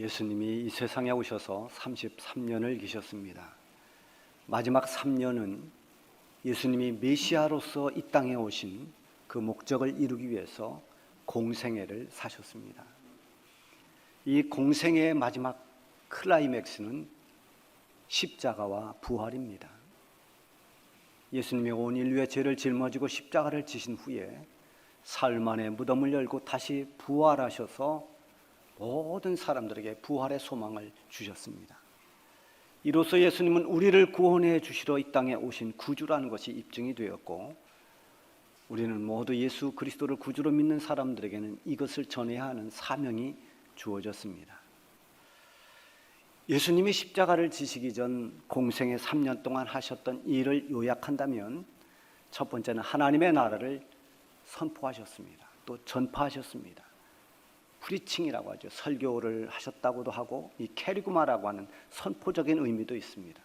예수님이 이 세상에 오셔서 33년을 계셨습니다. 마지막 3년은 예수님이 메시아로서 이 땅에 오신 그 목적을 이루기 위해서 공생애를 사셨습니다. 이 공생애의 마지막 클라이맥스는 십자가와 부활입니다. 예수님이 온 인류의 죄를 짊어지고 십자가를 지신 후에 만에 무덤을 열고 다시 부활하셔서 모든 사람들에게 부활의 소망을 주셨습니다. 이로써 예수님은 우리를 구원해 주시러 이 땅에 오신 구주라는 것이 입증이 되었고 우리는 모두 예수 그리스도를 구주로 믿는 사람들에게는 이것을 전해야 하는 사명이 주어졌습니다. 예수님이 십자가를 지시기 전 공생의 3년 동안 하셨던 일을 요약한다면 첫 번째는 하나님의 나라를 선포하셨습니다. 또 전파하셨습니다. 프리칭이라고 하죠. 설교를 하셨다고도 하고 이 캐리구마라고 하는 선포적인 의미도 있습니다.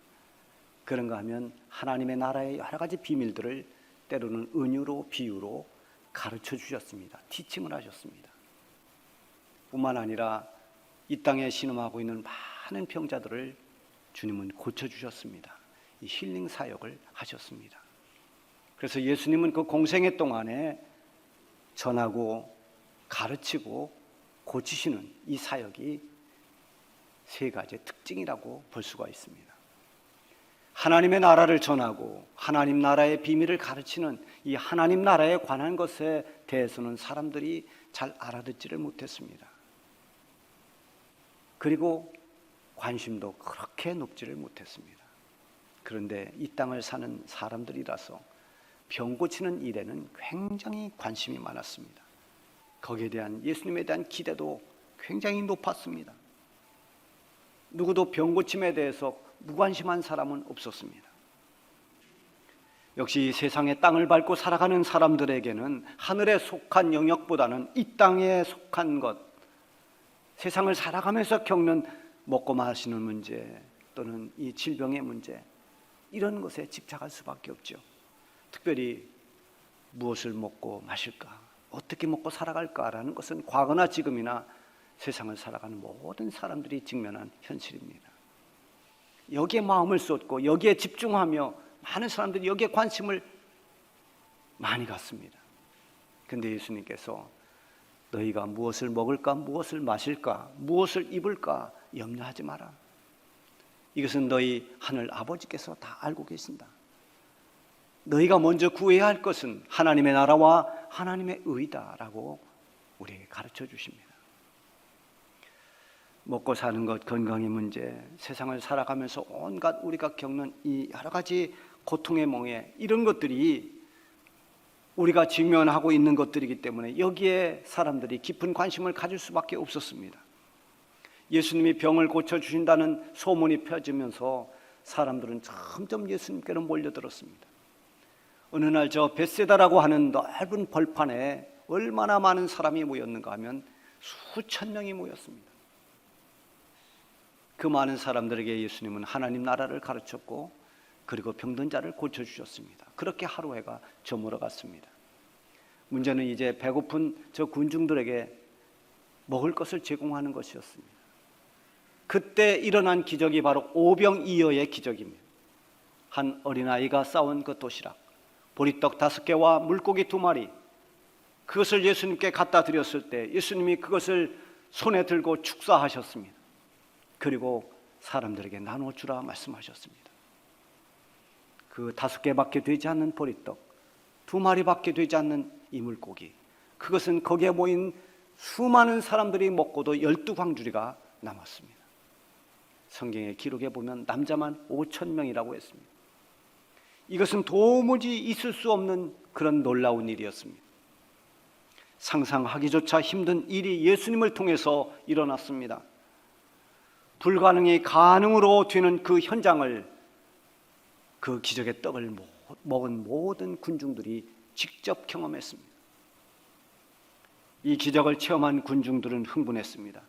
그런가 하면 하나님의 나라의 여러 가지 비밀들을 때로는 은유로 비유로 가르쳐 주셨습니다. 티칭을 하셨습니다. 뿐만 아니라 이 땅에 신음하고 있는 많은 병자들을 주님은 고쳐 주셨습니다. 이 힐링 사역을 하셨습니다. 그래서 예수님은 그 공생애 동안에 전하고 가르치고 고치시는 이 사역이 세 가지의 특징이라고 볼 수가 있습니다. 하나님의 나라를 전하고 하나님 나라의 비밀을 가르치는 이 하나님 나라에 관한 것에 대해서는 사람들이 잘 알아듣지를 못했습니다. 그리고 관심도 그렇게 높지를 못했습니다. 그런데 이 땅을 사는 사람들이라서 병 고치는 일에는 굉장히 관심이 많았습니다. 거기에 대한 예수님에 대한 기대도 굉장히 높았습니다. 누구도 병 고침에 대해서 무관심한 사람은 없었습니다. 역시 세상의 땅을 밟고 살아가는 사람들에게는 하늘에 속한 영역보다는 이 땅에 속한 것, 세상을 살아가면서 겪는 먹고 마시는 문제 또는 이 질병의 문제, 이런 것에 집착할 수밖에 없죠. 특별히 무엇을 먹고 마실까, 어떻게 먹고 살아갈까라는 것은 과거나 지금이나 세상을 살아가는 모든 사람들이 직면한 현실입니다. 여기에 마음을 쏟고 여기에 집중하며 많은 사람들이 여기에 관심을 많이 갖습니다. 근데 예수님께서 너희가 무엇을 먹을까, 무엇을 마실까, 무엇을 입을까 염려하지 마라. 이것은 너희 하늘 아버지께서 다 알고 계신다. 너희가 먼저 구해야 할 것은 하나님의 나라와 하나님의 의다라고 우리에게 가르쳐 주십니다. 먹고 사는 것, 건강의 문제, 세상을 살아가면서 온갖 우리가 겪는 이 여러 가지 고통의 몽에 이런 것들이 우리가 직면하고 있는 것들이기 때문에 여기에 사람들이 깊은 관심을 가질 수밖에 없었습니다. 예수님이 병을 고쳐 주신다는 소문이 펴지면서 사람들은 점점 예수님께로 몰려들었습니다. 어느 날저 베세다라고 하는 넓은 벌판에 얼마나 많은 사람이 모였는가 하면 수천 명이 모였습니다. 그 많은 사람들에게 예수님은 하나님 나라를 가르쳤고 그리고 병든 자를 고쳐 주셨습니다. 그렇게 하루 해가 저물어 갔습니다. 문제는 이제 배고픈 저 군중들에게 먹을 것을 제공하는 것이었습니다. 그때 일어난 기적이 바로 오병이어의 기적입니다. 한 어린아이가 싸운 그 도시락, 보리떡 다섯 개와 물고기 두 마리, 그것을 예수님께 갖다 드렸을 때 예수님이 그것을 손에 들고 축사하셨습니다. 그리고 사람들에게 나눠주라 말씀하셨습니다. 그 다섯 개밖에 되지 않는 보리떡, 두 마리밖에 되지 않는 이 물고기, 그것은 거기에 모인 수많은 사람들이 먹고도 열두 광주리가 남았습니다. 성경의 기록에 보면 남자만 5천 명이라고 했습니다. 이것은 도무지 있을 수 없는 그런 놀라운 일이었습니다. 상상하기조차 힘든 일이 예수님을 통해서 일어났습니다. 불가능이 가능으로 되는 그 현장을 그 기적의 떡을 먹은 모든 군중들이 직접 경험했습니다. 이 기적을 체험한 군중들은 흥분했습니다.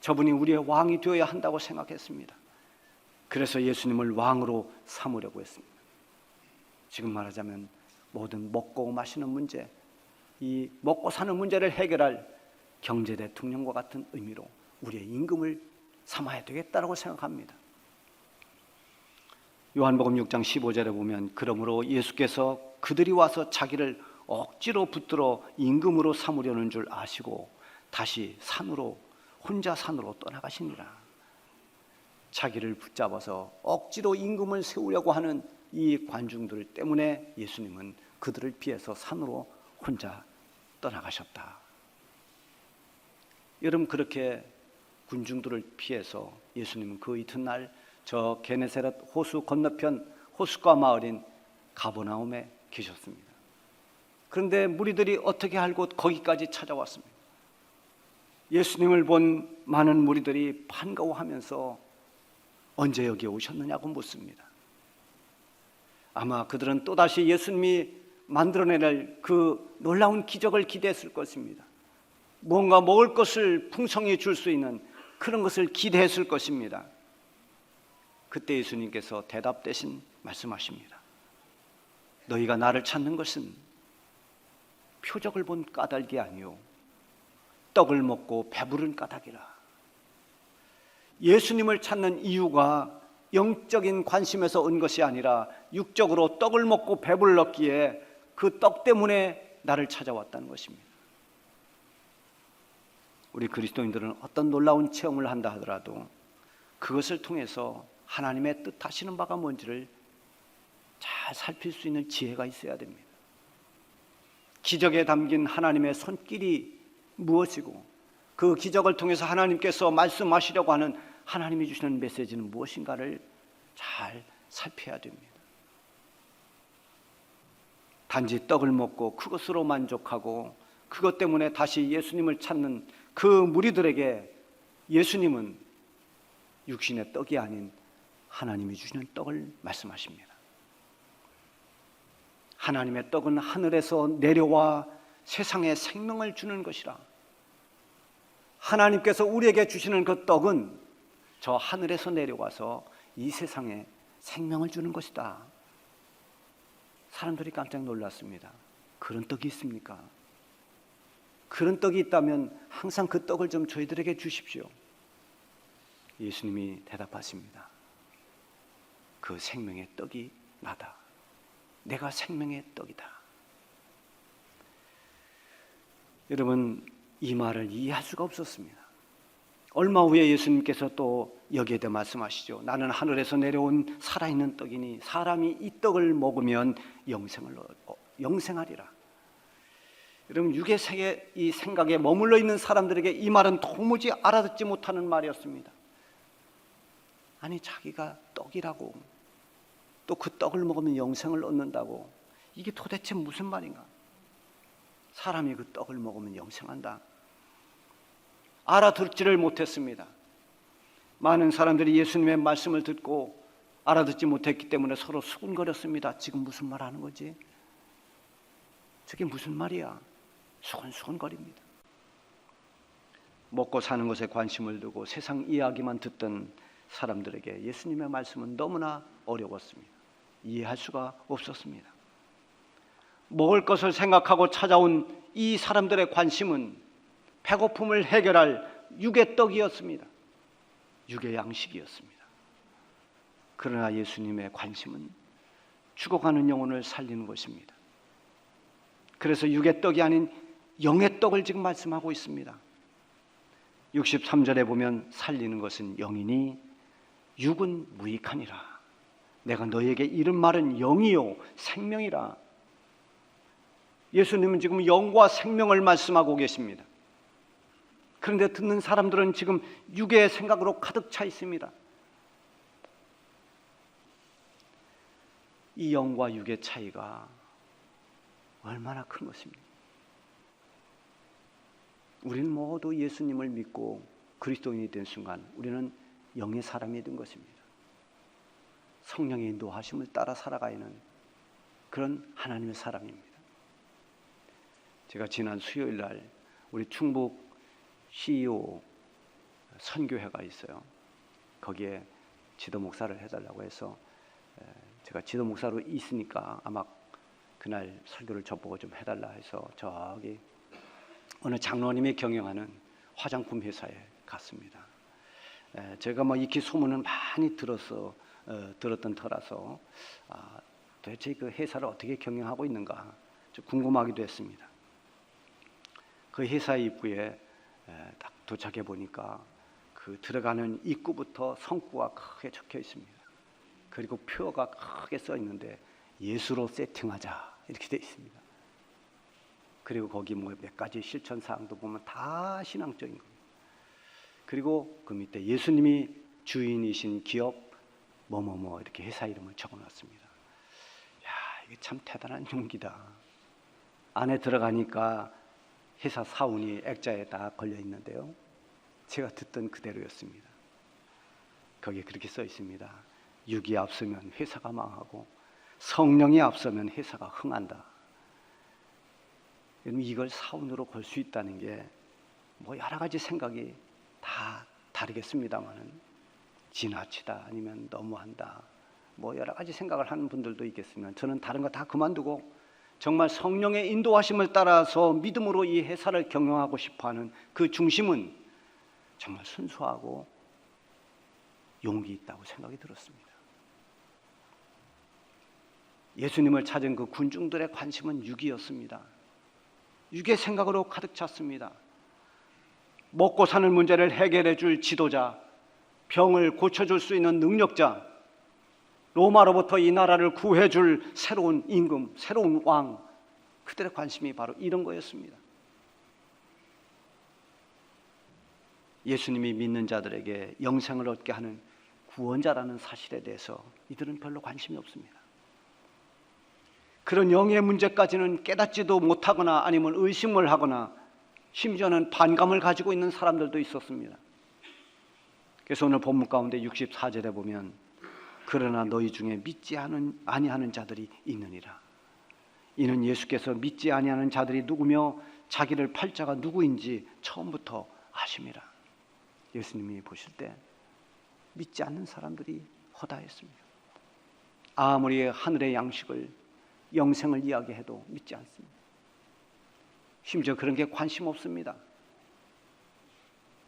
저분이 우리의 왕이 되어야 한다고 생각했습니다. 그래서 예수님을 왕으로 삼으려고 했습니다. 지금 말하자면 모든 먹고 마시는 문제, 이 먹고 사는 문제를 해결할 경제 대통령과 같은 의미로 우리의 임금을 삼아야 되겠다라고 생각합니다. 요한복음 6장 15절에 보면 그러므로 예수께서 그들이 와서 자기를 억지로 붙들어 임금으로 삼으려는 줄 아시고 다시 산으로 혼자 산으로 떠나가시니라. 자기를 붙잡아서 억지로 임금을 세우려고 하는 이 관중들 때문에 예수님은 그들을 피해서 산으로 혼자 떠나가셨다. 여러분 그렇게 군중들을 피해서 예수님은 그 이튿날 저 게네세렛 호수 건너편 호수가 마을인 가보나움에 계셨습니다. 그런데 무리들이 어떻게 알고 거기까지 찾아왔습니다. 예수님을 본 많은 무리들이 반가워하면서 언제 여기 오셨느냐고 묻습니다. 아마 그들은 또다시 예수님이 만들어낼 그 놀라운 기적을 기대했을 것입니다. 뭔가 먹을 것을 풍성히 줄 수 있는 그런 것을 기대했을 것입니다. 그때 예수님께서 대답 대신 말씀하십니다. 너희가 나를 찾는 것은 표적을 본 까닭이 아니요 떡을 먹고 배부른 까닭이라. 예수님을 찾는 이유가 영적인 관심에서 온 것이 아니라 육적으로 떡을 먹고 배불렀기에 그 떡 때문에 나를 찾아왔다는 것입니다. 우리 그리스도인들은 어떤 놀라운 체험을 한다 하더라도 그것을 통해서 하나님의 뜻하시는 바가 뭔지를 잘 살필 수 있는 지혜가 있어야 됩니다. 기적에 담긴 하나님의 손길이 무엇이고 그 기적을 통해서 하나님께서 말씀하시려고 하는 하나님이 주시는 메시지는 무엇인가를 잘 살펴야 됩니다. 단지 떡을 먹고 그것으로 만족하고 그것 때문에 다시 예수님을 찾는 그 무리들에게 예수님은 육신의 떡이 아닌 하나님이 주시는 떡을 말씀하십니다. 하나님의 떡은 하늘에서 내려와 세상에 생명을 주는 것이라. 하나님께서 우리에게 주시는 그 떡은 저 하늘에서 내려와서 이 세상에 생명을 주는 것이다. 사람들이 깜짝 놀랐습니다. 그런 떡이 있습니까? 그런 떡이 있다면 항상 그 떡을 좀 저희들에게 주십시오. 예수님이 대답하십니다. 그 생명의 떡이 나다. 내가 생명의 떡이다. 여러분, 이 말을 이해할 수가 없었습니다. 얼마 후에 예수님께서 또 여기에 대해 말씀하시죠. 나는 하늘에서 내려온 살아있는 떡이니 사람이 이 떡을 먹으면 영생을 얻- 영생하리라. 여러분 육의 세계 이 생각에 머물러 있는 사람들에게 이 말은 도무지 알아듣지 못하는 말이었습니다. 아니 자기가 떡이라고 또 그 떡을 먹으면 영생을 얻는다고 이게 도대체 무슨 말인가? 사람이 그 떡을 먹으면 영생한다. 알아듣지를 못했습니다. 많은 사람들이 예수님의 말씀을 듣고 알아듣지 못했기 때문에 서로 수군거렸습니다. 지금 무슨 말 하는 거지? 저게 무슨 말이야? 수근수근거립니다. 먹고 사는 것에 관심을 두고 세상 이야기만 듣던 사람들에게 예수님의 말씀은 너무나 어려웠습니다. 이해할 수가 없었습니다. 먹을 것을 생각하고 찾아온 이 사람들의 관심은 배고픔을 해결할 육의 떡이었습니다. 육의 양식이었습니다. 그러나 예수님의 관심은 죽어가는 영혼을 살리는 것입니다. 그래서 육의 떡이 아닌 영의 떡을 지금 말씀하고 있습니다. 63절에 보면 살리는 것은 영이니 육은 무익하니라. 내가 너에게 이른 말은 영이요 생명이라. 예수님은 지금 영과 생명을 말씀하고 계십니다. 그런데 듣는 사람들은 지금 육의 생각으로 가득 차 있습니다. 이 영과 육의 차이가 얼마나 큰 것입니까? 우리는 모두 예수님을 믿고 그리스도인이 된 순간 우리는 영의 사람이 된 것입니다. 성령의 인도하심을 따라 살아가는 그런 하나님의 사람입니다. 제가 지난 수요일 날 우리 충북 CEO 선교회가 있어요. 거기에 지도 목사를 해달라고 해서 에, 제가 지도 목사로 있으니까 아마 그날 설교를 저보고 좀 해달라 해서 저기 어느 장로님이 경영하는 화장품 회사에 갔습니다. 에, 제가 뭐 익히 소문은 많이 들어서 어, 들었던 터라서 아, 도대체 그 회사를 어떻게 경영하고 있는가 좀 궁금하기도 했습니다. 그 회사 입구에 에, 딱 도착해 보니까 그 들어가는 입구부터 성구가 크게 적혀 있습니다. 그리고 표가 크게 써 있는데 예수로 세팅하자 이렇게 돼 있습니다. 그리고 거기 뭐 몇 가지 실천 사항도 보면 다 신앙적인 겁니다. 그리고 그 밑에 예수님이 주인이신 기업 뭐뭐뭐 이렇게 회사 이름을 적어놨습니다. 야 이게 참 대단한 용기다. 안에 들어가니까 회사 사운이 액자에 다 걸려 있는데요. 제가 듣던 그대로였습니다. 거기에 그렇게 써 있습니다. 육이 앞서면 회사가 망하고 성령이 앞서면 회사가 흥한다. 여러분 이걸 사운으로 걸 수 있다는 게 뭐 여러 가지 생각이 다 다르겠습니다만은 지나치다 아니면 너무한다 뭐 여러 가지 생각을 하는 분들도 있겠으면 저는 다른 거 다 그만두고 정말 성령의 인도하심을 따라서 믿음으로 이 회사를 경영하고 싶어하는 그 중심은 정말 순수하고 용기 있다고 생각이 들었습니다. 예수님을 찾은 그 군중들의 관심은 육이었습니다. 육의 생각으로 가득 찼습니다. 먹고 사는 문제를 해결해 줄 지도자, 병을 고쳐줄 수 있는 능력자, 로마로부터 이 나라를 구해줄 새로운 임금, 새로운 왕, 그들의 관심이 바로 이런 거였습니다. 예수님이 믿는 자들에게 영생을 얻게 하는 구원자라는 사실에 대해서 이들은 별로 관심이 없습니다. 그런 영의 문제까지는 깨닫지도 못하거나 아니면 의심을 하거나 심지어는 반감을 가지고 있는 사람들도 있었습니다. 그래서 오늘 본문 가운데 64절에 보면 그러나 너희 중에 믿지 않은 아니하는 자들이 있느니라. 이는 예수께서 믿지 아니하는 자들이 누구며 자기를 팔자가 누구인지 처음부터 아심이라. 예수님이 보실 때 믿지 않는 사람들이 허다했습니다. 아무리 하늘의 양식을 영생을 이야기해도 믿지 않습니다. 심지어 그런 게 관심 없습니다.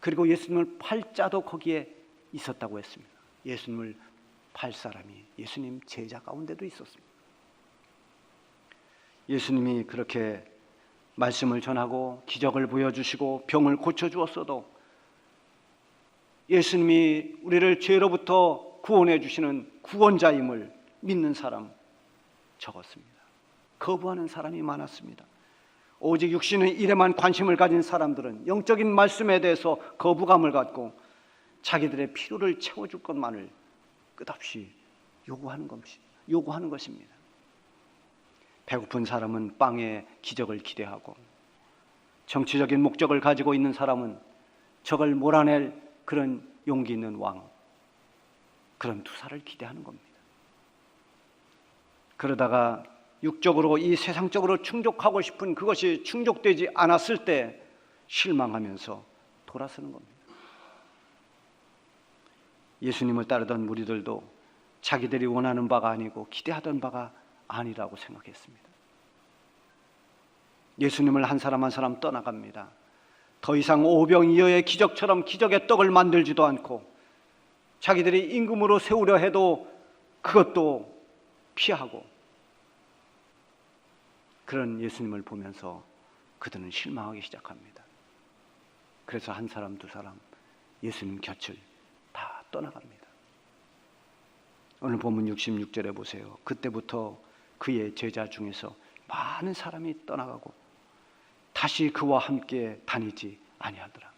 그리고 예수님을 팔자도 거기에 있었다고 했습니다. 예수님을 팔 사람이 예수님 제자 가운데도 있었습니다. 예수님이 그렇게 말씀을 전하고 기적을 보여주시고 병을 고쳐주었어도 예수님이 우리를 죄로부터 구원해 주시는 구원자임을 믿는 사람 적었습니다. 거부하는 사람이 많았습니다. 오직 육신의 일에만 관심을 가진 사람들은 영적인 말씀에 대해서 거부감을 갖고 자기들의 필요를 채워줄 것만을 끝없이 요구하는 것이 요구하는 것입니다. 배고픈 사람은 빵의 기적을 기대하고 정치적인 목적을 가지고 있는 사람은 적을 몰아낼 그런 용기 있는 왕 그런 투사를 기대하는 겁니다. 그러다가 육적으로 이 세상적으로 충족하고 싶은 그것이 충족되지 않았을 때 실망하면서 돌아서는 겁니다. 예수님을 따르던 무리들도 자기들이 원하는 바가 아니고 기대하던 바가 아니라고 생각했습니다. 예수님을 한 사람 한 사람 떠나갑니다. 더 이상 오병이어의 기적처럼 기적의 떡을 만들지도 않고 자기들이 임금으로 세우려 해도 그것도 피하고 그런 예수님을 보면서 그들은 실망하기 시작합니다. 그래서 한 사람 두 사람 예수님 곁을 다 떠나갑니다. 오늘 본문 66절에 보세요. 그때부터 그의 제자 중에서 많은 사람이 떠나가고 다시 그와 함께 다니지 아니하더라.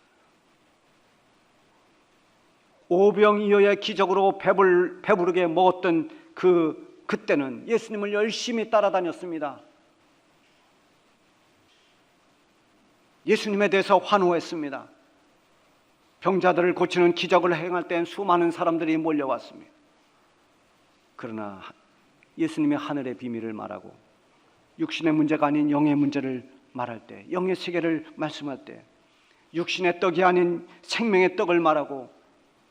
오병이어의 기적으로 배불, 배부르게 먹었던 그 그때는 예수님을 열심히 따라다녔습니다. 예수님에 대해서 환호했습니다. 병자들을 고치는 기적을 행할 땐 수많은 사람들이 몰려왔습니다. 그러나 예수님의 하늘의 비밀을 말하고 육신의 문제가 아닌 영의 문제를 말할 때, 영의 세계를 말씀할 때, 육신의 떡이 아닌 생명의 떡을 말하고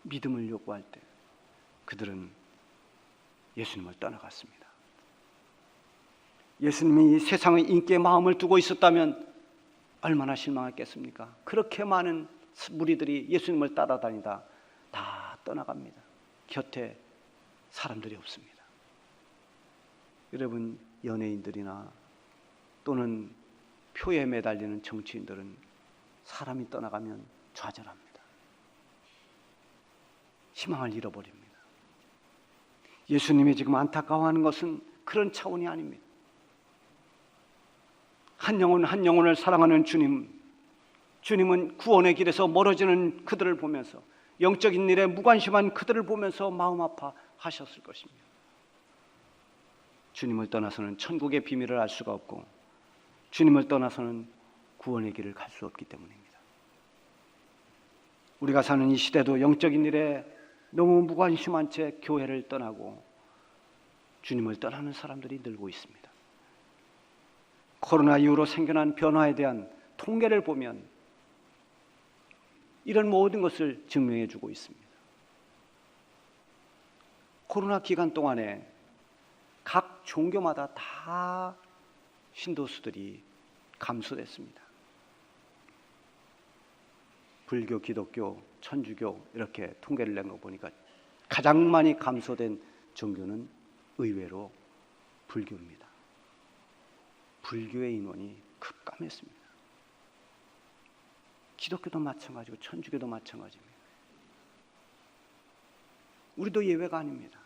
믿음을 요구할 때, 그들은 예수님을 떠나갔습니다. 예수님이 세상의 인기에 마음을 두고 있었다면 얼마나 실망했겠습니까? 그렇게 많은 무리들이 예수님을 따라다니다 다 떠나갑니다. 곁에 사람들이 없습니다. 여러분 연예인들이나 또는 표에 매달리는 정치인들은 사람이 떠나가면 좌절합니다. 희망을 잃어버립니다. 예수님이 지금 안타까워하는 것은 그런 차원이 아닙니다. 한 영혼 한 영혼을 사랑하는 주님, 주님은 구원의 길에서 멀어지는 그들을 보면서 영적인 일에 무관심한 그들을 보면서 마음 아파 하셨을 것입니다. 주님을 떠나서는 천국의 비밀을 알 수가 없고 주님을 떠나서는 구원의 길을 갈 수 없기 때문입니다. 우리가 사는 이 시대도 영적인 일에 너무 무관심한 채 교회를 떠나고 주님을 떠나는 사람들이 늘고 있습니다. 코로나 이후로 생겨난 변화에 대한 통계를 보면 이런 모든 것을 증명해 주고 있습니다. 코로나 기간 동안에 각 종교마다 다 신도수들이 감소됐습니다. 불교, 기독교, 천주교 이렇게 통계를 낸 거 보니까 가장 많이 감소된 종교는 의외로 불교입니다. 불교의 인원이 급감했습니다. 기독교도 마찬가지고 천주교도 마찬가지입니다. 우리도 예외가 아닙니다.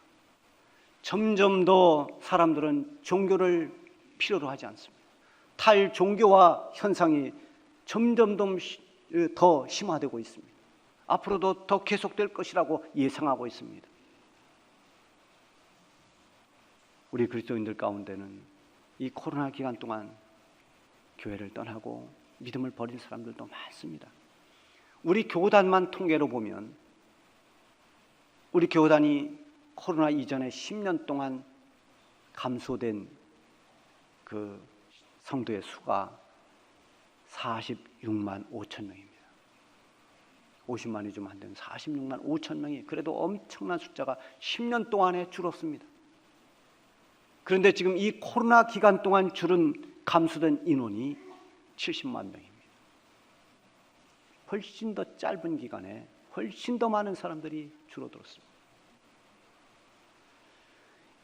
점점 더 사람들은 종교를 필요로 하지 않습니다. 탈종교화 현상이 점점 더 심화되고 있습니다. 앞으로도 더 계속될 것이라고 예상하고 있습니다. 우리 그리스도인들 가운데는 이 코로나 기간 동안 교회를 떠나고 믿음을 버린 사람들도 많습니다. 우리 교단만 통계로 보면 우리 교단이 코로나 이전에 10년 동안 감소된 그 성도의 수가 46만 5천 명입니다. 50만이 좀 안 되는 46만 5천 명이 그래도 엄청난 숫자가 10년 동안에 줄었습니다. 그런데 지금 이 코로나 기간 동안 줄은 감소된 인원이 70만 명입니다. 훨씬 더 짧은 기간에 훨씬 더 많은 사람들이 줄어들었습니다.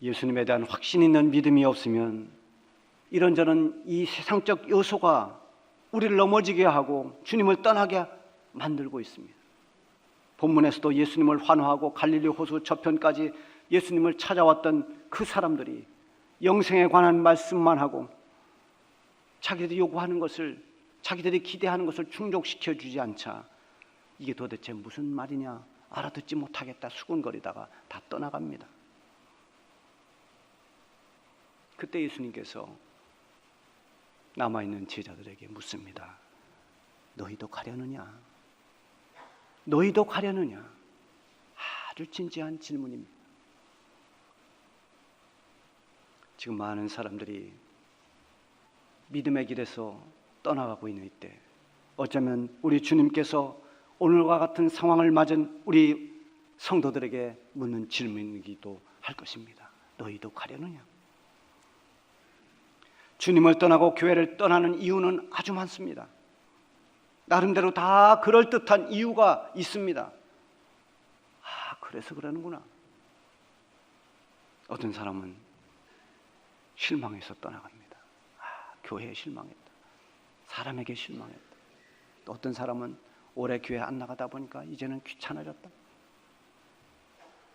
예수님에 대한 확신 있는 믿음이 없으면 이런저런 이 세상적 요소가 우리를 넘어지게 하고 주님을 떠나게 만들고 있습니다. 본문에서도 예수님을 환호하고 갈릴리 호수 저편까지 예수님을 찾아왔던 그 사람들이 영생에 관한 말씀만 하고 자기들이 요구하는 것을 자기들이 기대하는 것을 충족시켜 주지 않자 이게 도대체 무슨 말이냐 알아듣지 못하겠다 수군거리다가 다 떠나갑니다. 그때 예수님께서 남아있는 제자들에게 묻습니다. 너희도 가려느냐? 너희도 가려느냐? 아주 진지한 질문입니다. 지금 많은 사람들이 믿음의 길에서 떠나가고 있는 이때 어쩌면 우리 주님께서 오늘과 같은 상황을 맞은 우리 성도들에게 묻는 질문이기도 할 것입니다. 너희도 가려느냐? 주님을 떠나고 교회를 떠나는 이유는 아주 많습니다. 나름대로 다 그럴듯한 이유가 있습니다. 아, 그래서 그러는구나. 어떤 사람은 실망해서 떠나갑니다. 아, 교회에 실망했다. 사람에게 실망했다. 또 어떤 사람은 오래 교회 안 나가다 보니까 이제는 귀찮아졌다.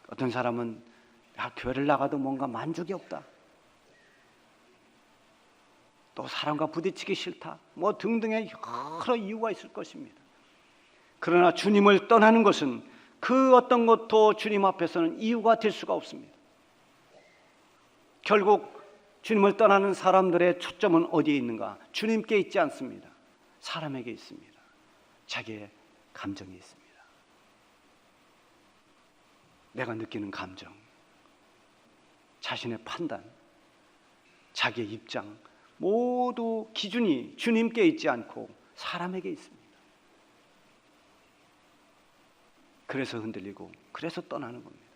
어떤 사람은 야, 교회를 나가도 뭔가 만족이 없다. 또 사람과 부딪히기 싫다. 뭐 등등의 여러 이유가 있을 것입니다. 그러나 주님을 떠나는 것은 그 어떤 것도 주님 앞에서는 이유가 될 수가 없습니다. 결국 주님을 떠나는 사람들의 초점은 어디에 있는가? 주님께 있지 않습니다. 사람에게 있습니다. 자기의 감정이 있습니다. 내가 느끼는 감정, 자신의 판단, 자기의 입장, 모두 기준이 주님께 있지 않고 사람에게 있습니다. 그래서 흔들리고 그래서 떠나는 겁니다.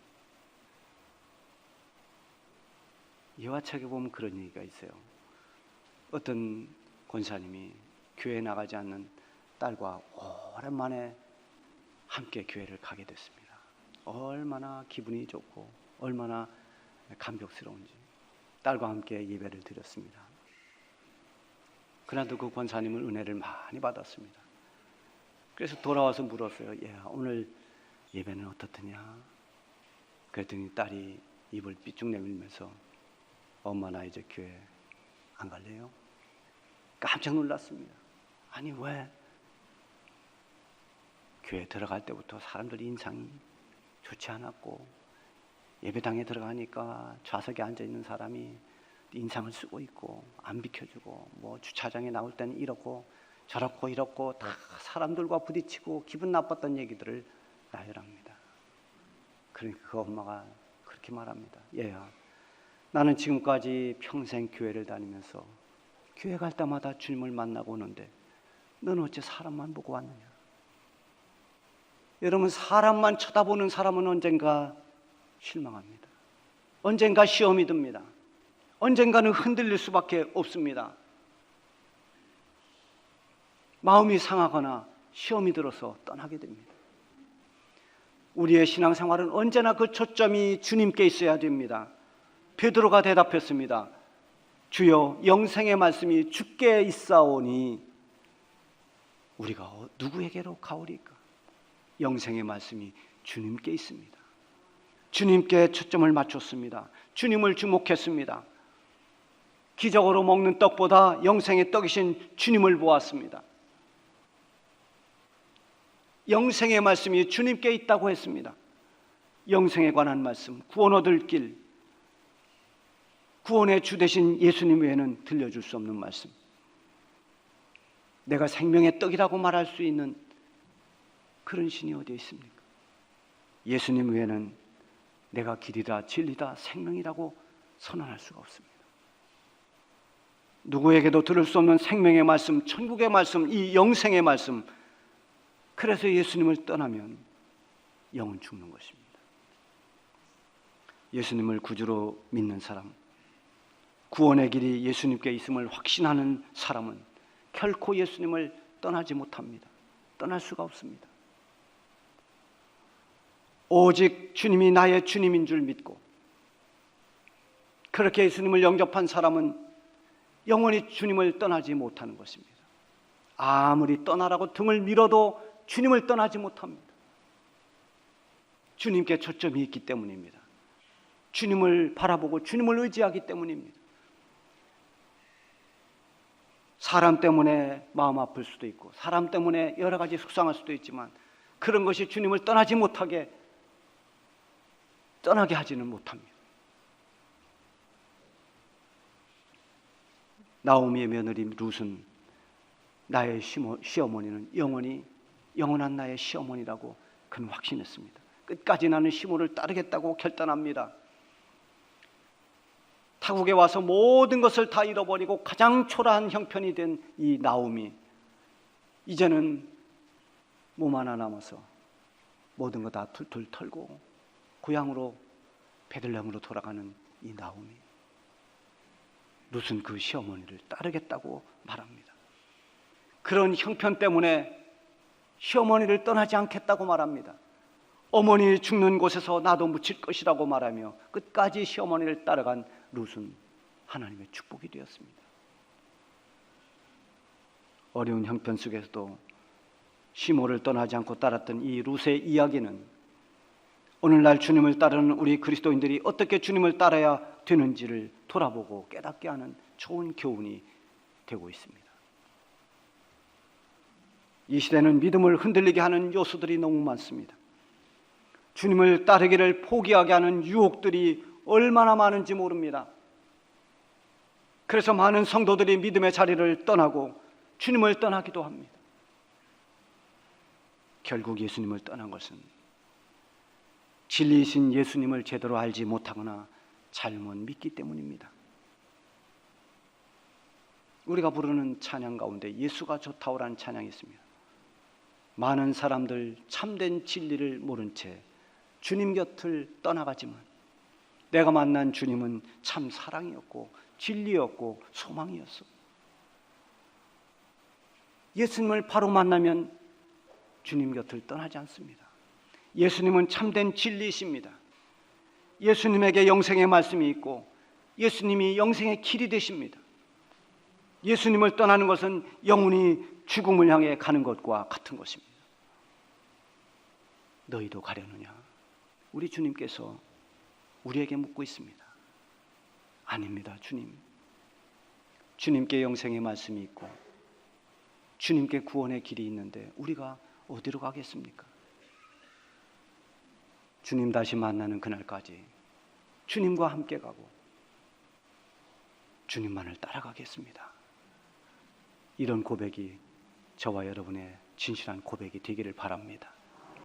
예화책에 보면 그런 얘기가 있어요. 어떤 권사님이 교회 나가지 않는 딸과 오랜만에 함께 교회를 가게 됐습니다. 얼마나 기분이 좋고 얼마나 감격스러운지 딸과 함께 예배를 드렸습니다. 그날도 그 권사님은 은혜를 많이 받았습니다. 그래서 돌아와서 물었어요. 예, 오늘 예배는 어떻더냐? 그랬더니 딸이 입을 삐쭉 내밀면서 엄마 나 이제 교회 안 갈래요? 깜짝 놀랐습니다. 아니 왜? 교회 들어갈 때부터 사람들 인상이 좋지 않았고 예배당에 들어가니까 좌석에 앉아 있는 사람이 인상을 쓰고 있고 안 비켜주고 뭐 주차장에 나올 때는 이렇고 저렇고 이렇고 다 사람들과 부딪히고 기분 나빴던 얘기들을 나열합니다. 그러니까 그 엄마가 그렇게 말합니다. 얘야, 나는 지금까지 평생 교회를 다니면서 교회 갈 때마다 주님을 만나고 오는데 너는 어째 사람만 보고 왔느냐? 여러분 사람만 쳐다보는 사람은 언젠가 실망합니다. 언젠가 시험이 듭니다. 언젠가는 흔들릴 수밖에 없습니다. 마음이 상하거나 시험이 들어서 떠나게 됩니다. 우리의 신앙생활은 언제나 그 초점이 주님께 있어야 됩니다. 베드로가 대답했습니다. 주여 영생의 말씀이 주께 있사오니 우리가 어- 누구에게로 가오리까? 영생의 말씀이 주님께 있습니다. 주님께 초점을 맞췄습니다. 주님을 주목했습니다. 기적으로 먹는 떡보다 영생의 떡이신 주님을 보았습니다. 영생의 말씀이 주님께 있다고 했습니다. 영생에 관한 말씀, 구원 얻을 길, 구원의 주 되신 예수님 외에는 들려줄 수 없는 말씀. 내가 생명의 떡이라고 말할 수 있는 그런 신이 어디에 있습니까? 예수님 외에는 내가 길이다, 진리다, 생명이라고 선언할 수가 없습니다. 누구에게도 들을 수 없는 생명의 말씀, 천국의 말씀, 이 영생의 말씀. 그래서 예수님을 떠나면 영은 죽는 것입니다. 예수님을 구주로 믿는 사람, 구원의 길이 예수님께 있음을 확신하는 사람은 결코 예수님을 떠나지 못합니다. 떠날 수가 없습니다. 오직 주님이 나의 주님인 줄 믿고 그렇게 예수님을 영접한 사람은 영원히 주님을 떠나지 못하는 것입니다. 아무리 떠나라고 등을 밀어도 주님을 떠나지 못합니다. 주님께 초점이 있기 때문입니다. 주님을 바라보고 주님을 의지하기 때문입니다. 사람 때문에 마음 아플 수도 있고, 사람 때문에 여러 가지 속상할 수도 있지만, 그런 것이 주님을 떠나지 못하게, 떠나게 하지는 못합니다. 나오미의 며느리 룻은 나의 시어머니는 영원히 영원한 나의 시어머니라고 그는 확신했습니다. 끝까지 나는 시모를 따르겠다고 결단합니다. 타국에 와서 모든 것을 다 잃어버리고 가장 초라한 형편이 된 이 나오미 이제는 몸 하나 남아서 모든 거 다 툴툴 털고 고향으로 베들레헴으로 돌아가는 이 나오미 룻은 그 시어머니를 따르겠다고 말합니다. 그런 형편 때문에 시어머니를 떠나지 않겠다고 말합니다. 어머니 죽는 곳에서 나도 묻힐 것이라고 말하며 끝까지 시어머니를 따라간 룻은 하나님의 축복이 되었습니다. 어려운 형편 속에서도 시모를 떠나지 않고 따랐던 이 룻의 이야기는 오늘날 주님을 따르는 우리 그리스도인들이 어떻게 주님을 따라야 되는지를 돌아보고 깨닫게 하는 좋은 교훈이 되고 있습니다. 이 시대는 믿음을 흔들리게 하는 요소들이 너무 많습니다. 주님을 따르기를 포기하게 하는 유혹들이 얼마나 많은지 모릅니다. 그래서 많은 성도들이 믿음의 자리를 떠나고 주님을 떠나기도 합니다. 결국 예수님을 떠난 것은 진리이신 예수님을 제대로 알지 못하거나 잘못 믿기 때문입니다. 우리가 부르는 찬양 가운데 예수가 좋다오라는 찬양이 있습니다. 많은 사람들 참된 진리를 모른 채 주님 곁을 떠나가지만 내가 만난 주님은 참 사랑이었고 진리였고 소망이었어. 예수님을 바로 만나면 주님 곁을 떠나지 않습니다. 예수님은 참된 진리이십니다. 예수님에게 영생의 말씀이 있고 예수님이 영생의 길이 되십니다. 예수님을 떠나는 것은 영혼이 죽음을 향해 가는 것과 같은 것입니다. 너희도 가려느냐? 우리 주님께서 우리에게 묻고 있습니다. 아닙니다, 주님. 주님께 영생의 말씀이 있고 주님께 구원의 길이 있는데 우리가 어디로 가겠습니까? 주님 다시 만나는 그날까지 주님과 함께 가고 주님만을 따라가겠습니다. 이런 고백이 저와 여러분의 진실한 고백이 되기를 바랍니다.